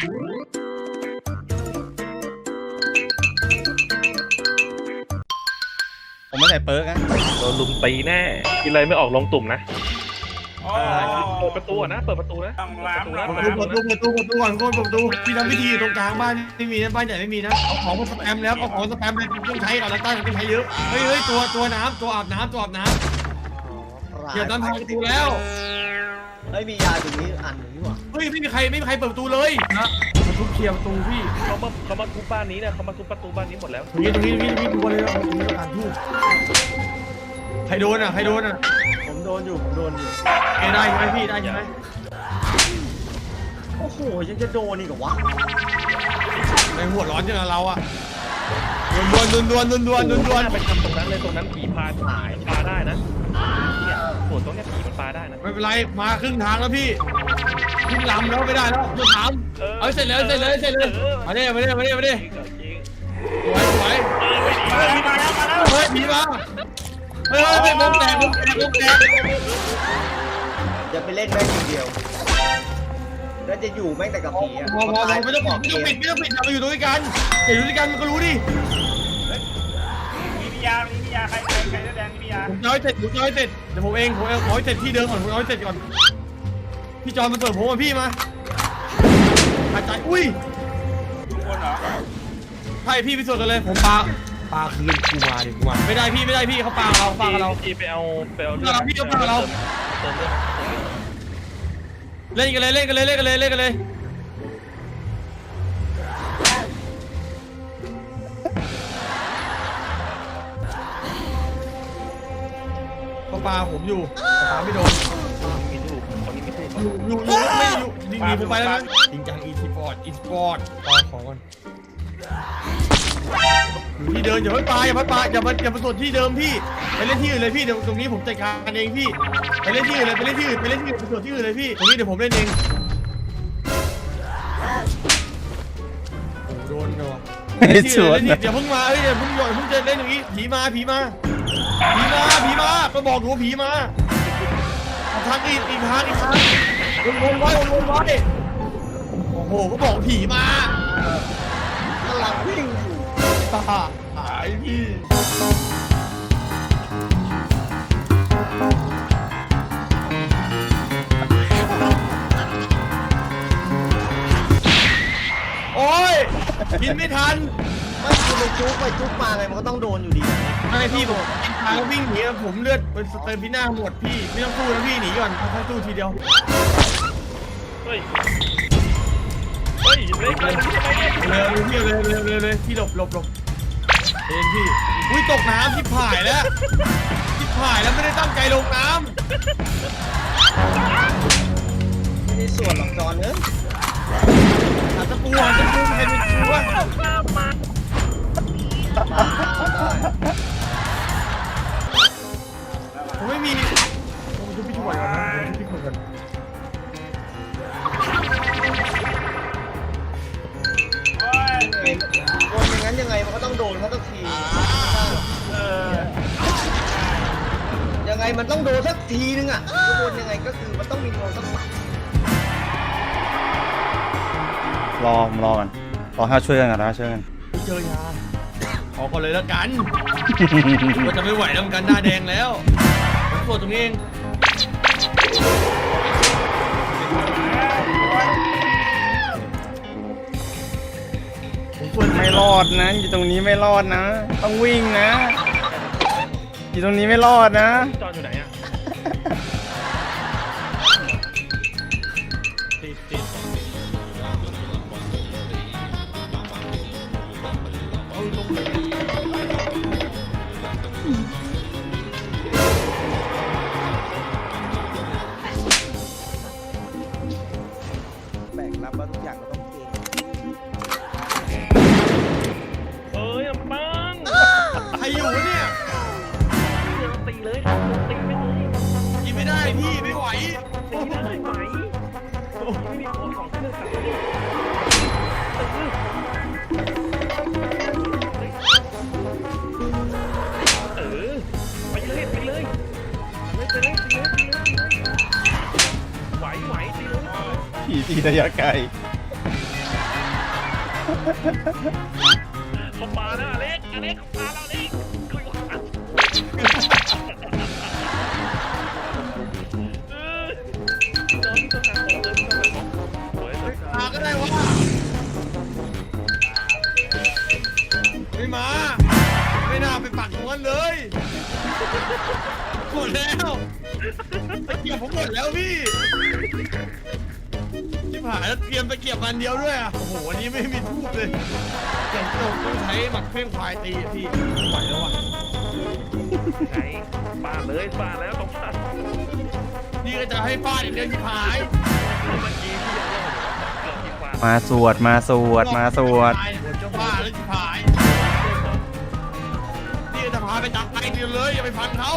ผมไม่ใส่เปิร์กนะโดนลุมตีแน่กินอะไรไม่ออกลงตุ่มนะโอ้เปิดประตูอะนะ เปิดประตูนะต้องล้างเปิดประตูล้านะงเปิดประตูประตูประตูประตูก่อนคนประตูพี่ทำพิธีตรงกลางบ้านไม่มีนะบ้านใหญ่ไม่มีนะเอาของมาสแปมแล้วเอาของสแปมเลยต้องใช้ก่อนแล้วตั้งต้องใช้เยอะเฮ้ยเฮ้ยตัวตัวน้ำตัวอาบน้ำตัวอาบน้ำเดี๋ยวตอนทางประตูแล้ว เฮ้ยมียาตรงนี้อันหนึงนี่หว่าเฮ้ยไม่มีใครไม่มีใครเปิดประตูเลยนะประตูเคลียร์ประตูพี่เขามาเขามาทุบบ้านนี้เนี่ยเขามาทุบประตูบ้านนี้หมดแล้วตรงนี้ตรงนี้ตรงนี้ตรงนี้ดูเลยนะตรงนี้ต้องการทูบใครโดนอะใครโดนอะผมโดนอยู่ผมโดนอยู่เอได้ใช่ไหมพี่ได้ใช่ไหมโอ้โหยังจะโดนอีกเหรอวะในหัวร้อนจังอะเราอะดวนดวนดวนดวนดวนดวนดวนไปทำตรงนั้นเลยตรงนั้นผีพาผีมันปลาได้นะเนี่ยส่วนตรงเนี้ยผีมันปลาได้นะไม่เป็นไรมาครึ่งทางแล้วพี่ ครึ่งลำแล้วไม่ได้แล้วจะถามเอาเสร็จเลยเสร็จเลยเสร็จเลยมาดิมาดิมาดิมาดิจริงเหรอจริงสวยสวยมาแล้วมาแล้วมาแล้วเฮ้ยผีมาเฮ้ยเป็นวงแตกวงแตกวงแตกอย่าไปเล่นแม่งคนเดียวแล้วจะอยู่แม่งแต่กับผีอะมองมองไม่ต้องไม่ต้องปิดไม่ต้องปิดเราอยู่ด้วยกันอย่าอยู่ด้วยกันมันก็รู้ดิมีมียามีมียาใครใครใครแสดงมียาผมจะให้เสร็จผมจะให้เสร็จเดี๋ยวผมเองผมเอาขอให้เสร็จที่เดิมก่อนผมเอาให้เสร็จก่อน พี่จอนมาเปิดผมมาพี่มาหายใจอุ้ยทุกคนเหรอใช่พี่พิสูจน์กันเลย ผมปาปาคืนกูมาดิกูมาไม่ได้พี่ไม่ได้พี่เขาปาเราปากับเรา พี่ไปเอาไปเอาเราพี่เอาปากเรา เติมเลือดเล่นกันเลยเล่นกันเลยเล่นกันเลยเล่นกันเลยเขาปาผมอยู่แต่ปาไม่โดน อยู่อยู่อยู่ไม่อยู่ยิงหนีผมไปแล้วนะจริงจังอีทีฟอร์ดอีสปอร์ตปาของก่อนอยู่ที่เดินอย่าเพิ่งปาอย่าเพิ่งปาอย่ามาอย่ามาสดที่เดิมพี่ไปเล่นที่อื่นเลยพี่เดี๋ยวตรงนี้ผมจัดการเองพี่ไปเล่นที่อื่นเลยไปเล่นที่อื่นไปเล่นที่อื่นไปสดที่อื่นเลยพี่ตรงนี้เดี๋ยวผมเล่นเองโอ้โหโดนเลยวะไม่เล่นที่สอื่นวเล่นนที่อย่าเพิ่งมาเฮ้ยอย่าเพิ่งอย่าเพิ่งจะเล่นอย่างนี้ผีมาผีมาผีมาผีมาก็บอกอยู่ว่าผีมา ทางอีกอีกทางอีกทางวนๆไว้วนๆไว้โอ้โหก็บอกผีมากำลังวิ่งอยู่หายพี่โอ้ยกินไม่ทัน ไม่คือไปจุ๊บไปจุ๊บมาไงมันก็ต้องโดนอยู่ดีไม่พี่ผมกินทางแล้ววิ่งหนีอะผมเลือดเป็นสเตอร์พิน่าหมดพี่ไม่ต้องสู้นะพี่หนีก่อนค่อยๆสู้ทีเดียว เฮ้ย เฮ้ยเล่นกันทำไมเนี่ยเร็วพี่เร็วเร็วเร็วเร็วพี่หลบหลบหลบเองพี่ อุ้ยตกน้ำที่ผายแล้วที่ผายแล้วไม่ได้ตั้งใจลงน้ไม่ได้ส่วนหรอกจอนเนอะ วนอย่างนั้นยังไงมันก็ต้องโดนเขาสักทีเออยังไงมันต้องโดนสักทีนึงอะจะวนยังไงก็คือมันต้องมีโดนสักหมัดรอผมรอกันรอให้เขาช่วยกันก่อนนะช่วยกันเจอยาขอก่อนเลยแล้วกันว่าจะไม่ไหวแล้วเหมือนกันหน้าแดงแล้วผมปวดตรงนี้เอง ไม่รอดนะ อยู่ตรงนี้ไม่รอดนะ ต้องวิ่งนะ อยู่ตรงนี้ไม่รอดนะ จอนอยู่ไหนอะติดติดเอาตรงไหนแบกรับว่าทุกอย่างเรา เองสักนิดเอไปเลยไปเลยไปเลยไปเลยตีเลยตีเลยไหวไหวตีเลยผีตีระยะไกลเขามาแล้วอเล็กอเล็กเขามาแล้วอเล็กาไปปักตรงนั้นเลยหมดแล้วตะเกียบผมหมดแล้วพี่ที่ผ่านแล้วเตรียมตะเกียบมันเดียวด้วยอะโอ้โหวันนี้ไม่มีทูบเลยอย่างที่เราต้องใช้หมักเพ่งควายตีอะพี่ไม่ไหวแล้วอะไหนปาดเลยปาดแล้วต้องปาดนี่ก็จะให้ฟาดอย่างเดียวที่หายเมื่อกี้ที่ยังรอดเกือบที่ปาดมาสวดมาสวดมาสวดเดี๋ย จับไอ้เลยอย่าไปฟันเขา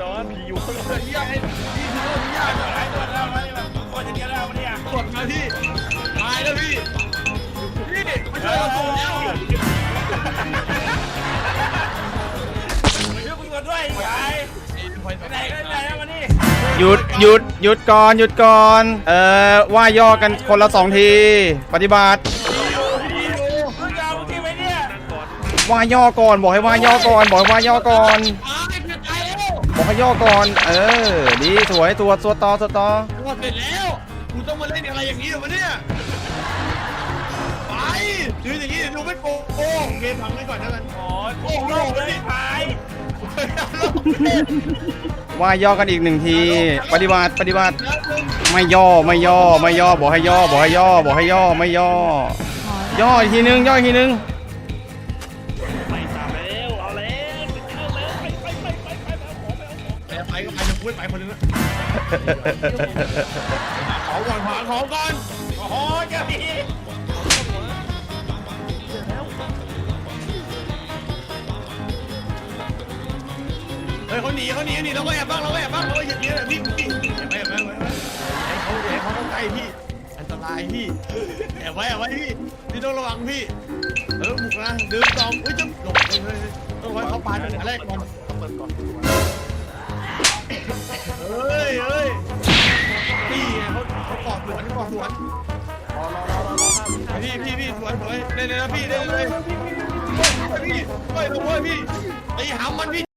จอนผีอยู่ข้างหลังเฮ้ยไอ้พี่ถือว่าพี่ยากอะหายตัวแล้วมาเนี่ยแบบคนจะเดียวแล้วมาเนี่ยกดมาพี่ตายแล้วพี่พี่ไม่ใช่เราตัวแล้วมาช่วยคุณกันด้วยยายไปไหนกันไหนแล้วมานี่หยุดหยุดหยุดก่อนหยุดก่อน เอ่อว่าย่อกันคนละสองที ปฏิบัติ ว่าย่อก่อน บอกให้ว่าย่อก่อน บอกให้ว่าย่อก่อน ตายเพื่อนตายแล้วบอกให้ย่อก่อน เออ ดีสวยตัวตัวต่อตัวต่อหมดเสร็จแล้วกูต้องมาเล่นอะไรอย่างนี้เหรอวะเนี่ยไปยืนอย่างนี้เดี๋ยวดูไม่โกงโอ้เกมพังไปก่อนแล้วกันโอ้ยโอ้โหเลยหายว่าย่อกันอีกหนึ่งที ปฏิบัติปฏิบัติ ไม่ย่อไม่ย่อไม่ย่อบอกให้ย่อบอกให้ย่อบอกให้ย่อไม่ย่อ ย่ออีกทีนึงย่ออีกทีนึง ไปก็ไปจะพูดไปคนนึงนะขอก่อนขอของก่อน โอ้โหเจ้าพี่เฮ้ยเขาหนีเขาหนีหนีเราก็แอบบ้างเราก็แอบบ้างเราก็อย่างนี้แหละพี่พี่แอบไว้แอบไว้แอบไว้ให้เขาให้เขาเข้าใกล้พี่ อันตรายพี่แอบไว้แอบไว้พี่พี่ต้องระวังพี่ เออบุกนะดึงตองเฮ้ยจะหลบเลยเฮ้ยต้องไว้เขาปาดตั้งแต่แรกก่อนเปิดก่อน เฮ้ยเฮ้ยพี่เขาเขากอกสวนเขากอดสวนพี่พี่พี่สวนสวยเล่นเลยนะพี่เล่นเลยพี่เฮ้ยเฮ้ยพี่ตีหำมันพี่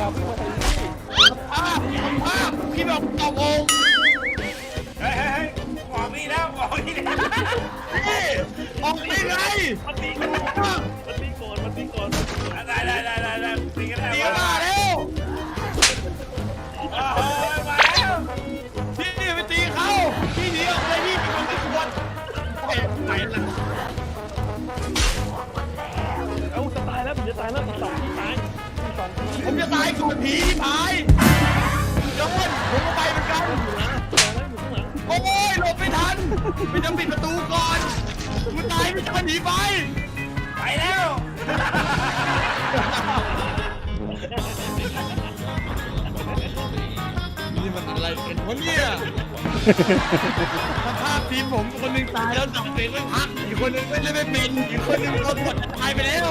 ภาพภาพพี่บอกตอบองเฮ้ยเฮ้ยเฮ้ยหวันี่แล้วหวังนี่แล้วพี่ออกได้ไงมันตีก่อนมันตีก่อนมันตีก่อนได้ได้ได้ได้ได้ตีกันได้ ตายก่อนผีตายโดนผมก็ไปเหมือนกันโอ้ยหลบไม่ทันไม่ต้องปิดประตูก่อนมันตายไม่ทันหนีไปไปแล้วนี่มันอะไรกันวะเนี่ยสภาพทีมผมคนหนึ่งตายแล้วจับเสียงไม่พักอีกคนหนึ่งไม่ได้ไม่เป็นอีกคนหนึ่งโดนกดจตายไปแล้ว